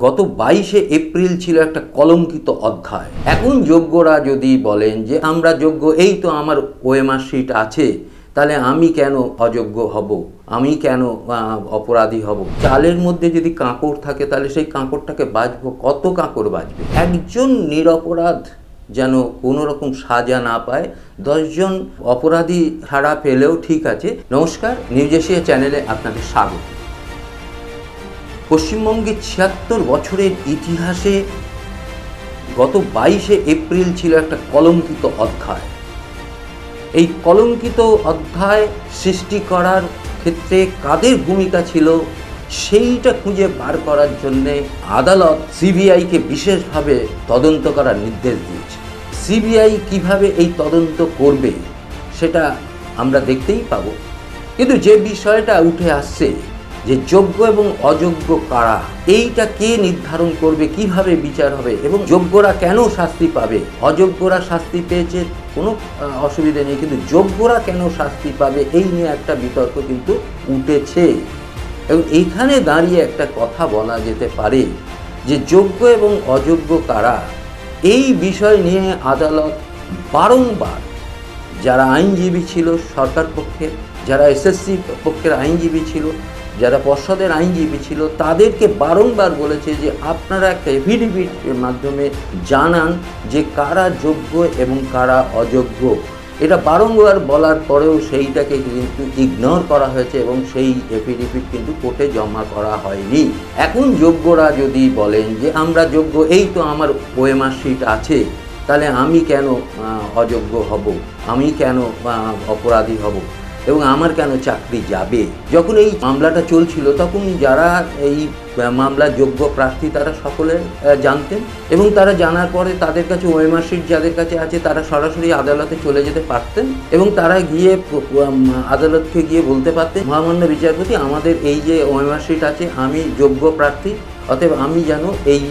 গত বাইশে এপ্রিল ছিল একটা কলঙ্কিত অধ্যায়। এখন যোগ্যরা যদি বলেন যে আমরা যোগ্য, এই তো আমার ওএমআর শিট আছে, তাহলে আমি কেন অযোগ্য হব? আমি কেন অপরাধী হব? চালের মধ্যে যদি কাঁকড় থাকে, তাহলে সেই কাঁকড়টাকে বাজবো কত কাঁকড় বাজবে একজন নিরপরাধ যেন কোনো রকম সাজা না পায়, দশজন অপরাধী ছাড়া পেলেও ঠিক আছে। নমস্কার নিউজ এশিয়া চ্যানেলে আপনাদের স্বাগত। পশ্চিমবঙ্গের ছিয়াত্তর বছরের ইতিহাসে গত বাইশে এপ্রিল ছিল একটা কলঙ্কিত অধ্যায়। এই কলঙ্কিত অধ্যায় সৃষ্টি করার ক্ষেত্রে কাদের ভূমিকা ছিল, সেইটা খুঁজে বার করার জন্যে আদালত সিবিআইকে বিশেষভাবে তদন্ত করার নির্দেশ দিয়েছে। সিবিআই কীভাবে এই তদন্ত করবে, সেটা আমরা দেখতেই পাবো। কিন্তু যে বিষয়টা উঠে আসছে যে যোগ্য এবং অযোগ্য কারা? এইটা কে নির্ধারণ করবে? কীভাবে বিচার হবে? এবং যোগ্যরা কেন শাস্তি পাবে? অযোগ্যরা শাস্তি পেয়েছে, কোনো অসুবিধা নেই। কিন্তু যোগ্যরা কেন শাস্তি পাবে? এই নিয়ে একটা বিতর্ক কিন্তু উঠেছে। এবং এইখানে দাঁড়িয়ে একটা কথা বলা যেতে পারে যে যোগ্য এবং অযোগ্য কারা? এই বিষয় নিয়ে আদালত বারংবার যারা আইনজীবী ছিল সরকার পক্ষের যারা এসএসসি পক্ষের আইনজীবী ছিল যারা পর্ষদের আইনজীবী ছিল, তাদেরকে বারংবার বলেছে যে আপনারা একটা এফিডেভিটের মাধ্যমে জানান যে কারা যোগ্য এবং কারা অযোগ্য। এটা বারংবার বলার পরেও সেইটাকে কিন্তু ইগনোর করা হয়েছে এবং সেই এফিডেভিট কিন্তু কোর্টে জমা করা হয়নি। এখন যোগ্যরা যদি বলেন যে আমরা যোগ্য, এই তো আমার ওএমআর শিট আছে, তাহলে আমি কেন অযোগ্য হব? আমি কেন অপরাধী হব? এবং আমার কেন চাকরি যাবে? যখন এই মামলাটা চলছিল, তখন যারা এই মামলার যোগ্য প্রার্থী, তারা সকলে জানতেন এবং তারা জানার পরে তাদের কাছে ওএমআর শিট যাদের কাছে আছে, তারা সরাসরি আদালতে চলে যেতে পারতেন এবং তারা গিয়ে আদালতকে গিয়ে বলতে পারতেন, মহামান্য বিচারপতি, আমাদের এই যে ওএমআর শিট আছে, আমি যোগ্য প্রার্থী, অতএব আমি যেন এই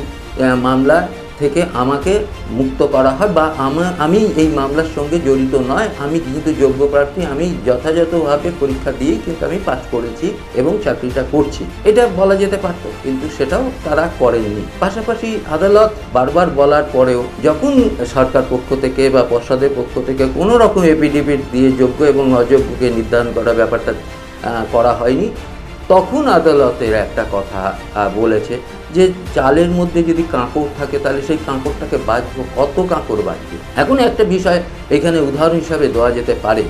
মামলা থেকে আমাকে মুক্ত করা হয় বা আমা- এই মামলার সঙ্গে জড়িত নয়। আমি কিন্তু যোগ্য প্রার্থী, আমি যথাযথভাবে পরীক্ষা দিয়েই কিন্তু আমি পাস করেছি এবং চাকরিটা করছি। এটা বলা যেতে পারতো, কিন্তু সেটাও তারা করেননি। পাশাপাশি আদালত বারবার বলার পরেও যখন সরকার পক্ষ থেকে বা পর্ষদের পক্ষ থেকে কোনো রকম এফিডেভিট দিয়ে যোগ্য এবং অযোগ্যকে নির্ধারণ করা ব্যাপারটা করা হয়নি তখন আদালতের একটা কথা বলেছে যে চালের মধ্যে যদি কাঁকড় থাকে তাহলে সেই কাঁকড়টাকে বাঁচবো। কত কাঁকড় বাঁচবে? এখন একটা বিষয় এখানে উদাহরণ হিসাবে দেওয়া যেতে পারে।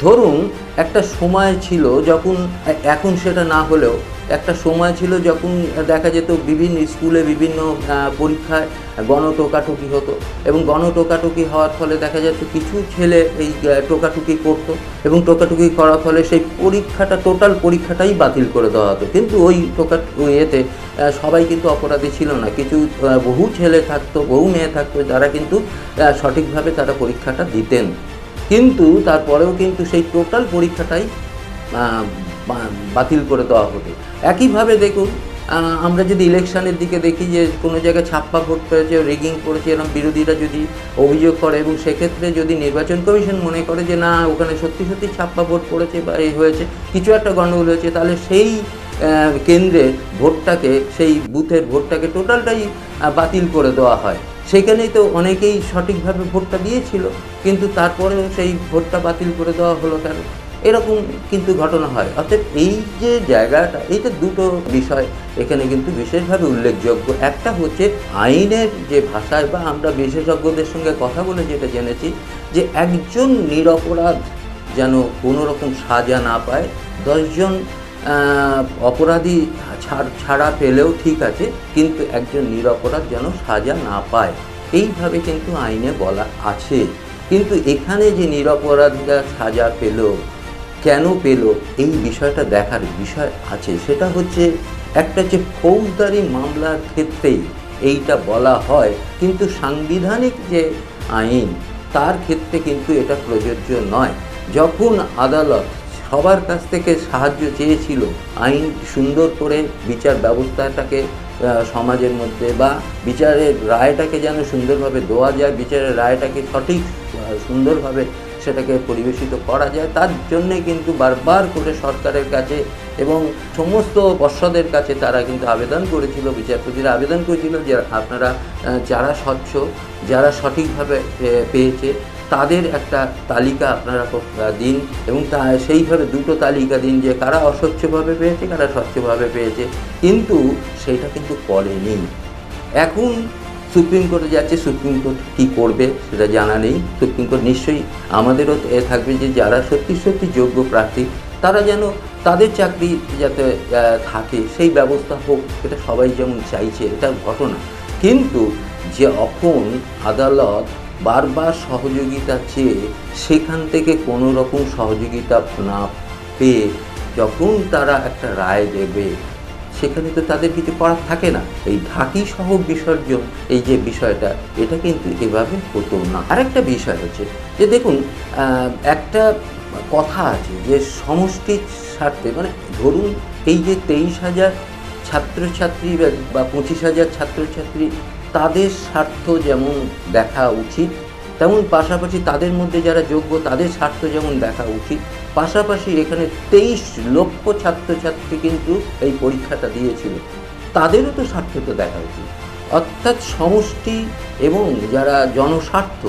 ধরুন একটা সময় ছিল যখন এখন সেটা না হলেও একটা সময় ছিল যখন দেখা যেত বিভিন্ন স্কুলে বিভিন্ন পরীক্ষায় গণটোকাটুকি হতো এবং গণটোকাটুকি হওয়ার ফলে দেখা যাচ্ছে কিছু ছেলে এই টোকাটুকি করতো এবং টোকাটুকি করার ফলে সেই পরীক্ষাটা, টোটাল পরীক্ষাটাই বাতিল করে দেওয়া হতো। কিন্তু ওই টোকা এতে সবাই কিন্তু অপরাধী ছিল না। কিছু বহু ছেলে থাকতো, বহু মেয়ে থাকতো, যারা কিন্তু সঠিকভাবে তারা পরীক্ষাটা দিতেন। কিন্তু তারপরেও কিন্তু সেই টোটাল পরীক্ষাটাই বাতিল করে দেওয়া হতো। একইভাবে দেখুন আমরা যদি ইলেকশনের দিকে দেখি যে কোনো জায়গায় ছাপ্পা ভোট পেয়েছে রিগিং করেছে এরকম বিরোধীরা যদি অভিযোগ করে এবং সেক্ষেত্রে যদি নির্বাচন কমিশন মনে করে যে না ওখানে সত্যি সত্যি ছাপ্পা ভোট পড়েছে বা এই হয়েছে কিছু একটা গণ্ডগোল হয়েছে তাহলে সেই আহ, কেন্দ্রে ভোটটাকে সেই বুথের ভোটটাকে টোটালটাই বাতিল করে দেওয়া হয়। সেখানেই তো অনেকেই সঠিকভাবে ভোটটা দিয়েছিল, কিন্তু তারপরেও সেই ভোটটা বাতিল করে দেওয়া হলো কেন? এরকম কিন্তু ঘটনা হয়। অর্থাৎ এই যে জায়গাটা, এইটা দুটো বিষয় এখানে কিন্তু বিশেষভাবে উল্লেখযোগ্য। একটা হচ্ছে আইনের যে ভাষায় বা আমরা বিশেষজ্ঞদের সঙ্গে কথা বলে যেটা জেনেছি, যে একজন নিরপরাধ যেন কোনো রকম সাজা না পায়, দশজন অপরাধী ছাড়, ছাড়া পেলেও ঠিক আছে, কিন্তু একজন নিরপরাধ যেন সাজা না পায়। এইভাবে কিন্তু আইনে বলা আছে। কিন্তু এখানে যে নিরপরাধীরা সাজা পেল, কেন পেল, এই বিষয়টা দেখার বিষয় আছে। সেটা হচ্ছে একটা যে ফৌজদারি মামলার ক্ষেত্রেই এইটা বলা হয়, কিন্তু সাংবিধানিক যে আইন, তার ক্ষেত্রে কিন্তু এটা প্রযোজ্য নয়। যখন আদালত সবার কাছ থেকে সাহায্য চেয়েছিল আইন সুন্দর করে বিচার ব্যবস্থাটাকে সমাজের মধ্যে বা বিচারের রায়টাকে যেন সুন্দরভাবে দেওয়া যায়, বিচারের রায়টাকে সঠিক সুন্দরভাবে সেটাকে পরিবেশিত করা যায়, তার জন্যে কিন্তু বারবার করে সরকারের কাছে এবং সমস্ত পর্ষদের কাছে তারা কিন্তু আবেদন করেছিল, বিচারপতিরা আবেদন করেছিল যে আপনারা যারা স্বচ্ছ, যারা সঠিকভাবে পেয়েছে তাদের একটা তালিকা আপনারা দিন এবং তা সেইভাবে দুটো তালিকা দিন যে কারা অস্বচ্ছভাবে পেয়েছে, কারা স্বচ্ছভাবে পেয়েছে। কিন্তু সেটা কিন্তু করেনি এখন সুপ্রিম কোর্টে যাচ্ছে, সুপ্রিম কোর্ট কী করবে সেটা জানা নেই। সুপ্রিম কোর্ট নিশ্চয়ই আমাদেরও এ থাকবে যে যারা সত্যি সত্যি যোগ্য প্রার্থী, তারা যেন তাদের চাকরি যাতে থাকে, সেই ব্যবস্থা হোক, এটা সবাই যেমন চাইছে, এটা ঘটনা। কিন্তু যে এখন আদালত বারবার সহযোগিতা চেয়ে সেখান থেকে কোনো রকম সহযোগিতা না পেয়ে যখন তারা একটা রায় দেবে, সেখানে তো তাদের কিছু করার থাকে না। এই ঢাকি সহ বিসর্জন, এই যে বিষয়টা, এটা কিন্তু এভাবে হতো না। আরেকটা বিষয় হচ্ছে যে দেখুন একটা কথা আছে যে সমষ্টির স্বার্থে মানে ধরুন এই যে তেইশ হাজার ছাত্রছাত্রী বা- পঁচিশ হাজার ছাত্রছাত্রী তাদের স্বার্থ যেমন দেখা উচিত, তেমন পাশাপাশি তাদের মধ্যে যারা যোগ্য তাদের স্বার্থ যেমন দেখা উচিত। পাশাপাশি এখানে তেইশ লক্ষ ছাত্রছাত্রী কিন্তু এই পরীক্ষাটা দিয়েছিল। তাদেরও তো স্বার্থ তো দেখা উচিত। অর্থাৎ সমষ্টি এবং যারা জনস্বার্থ,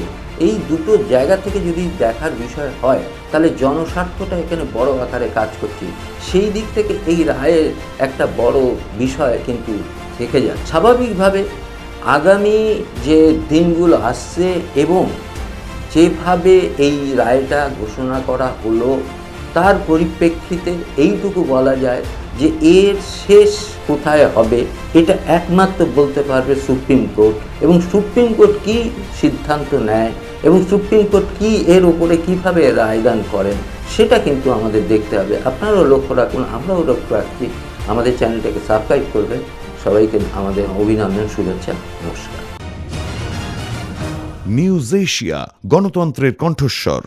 এই দুটো জায়গা থেকে যদি দেখার বিষয় হয়, তাহলে জনস্বার্থটা এখানে বড় আকারে কাজ করছে। সেই দিক থেকে এই রায়ের একটা বড় বিষয় কিন্তু থেকে যায়। স্বাভাবিকভাবে আগামী যে দিনগুলো আসছে এবং যেভাবে এই রায়টা ঘোষণা করা হলো, তার পরিপ্রেক্ষিতে এইটুকু বলা যায় যে এর শেষ কোথায় হবে এটা একমাত্র বলতে পারবে সুপ্রিম কোর্ট। এবং সুপ্রিম কোর্ট কী সিদ্ধান্ত নেয় এবং সুপ্রিম কোর্ট কী এর উপরে কীভাবে রায়দান করেন, সেটা কিন্তু আমাদের দেখতে হবে। আপনারাও লক্ষ্য রাখুন, আমরাও লক্ষ্য রাখছি। আমাদের চ্যানেলটাকে সাবস্ক্রাইব করবেন। সবাইকে আমাদের অভিনন্দন শুভেচ্ছা নমস্কার। নিউজ এশিয়া গণতন্ত্রের কণ্ঠস্বর।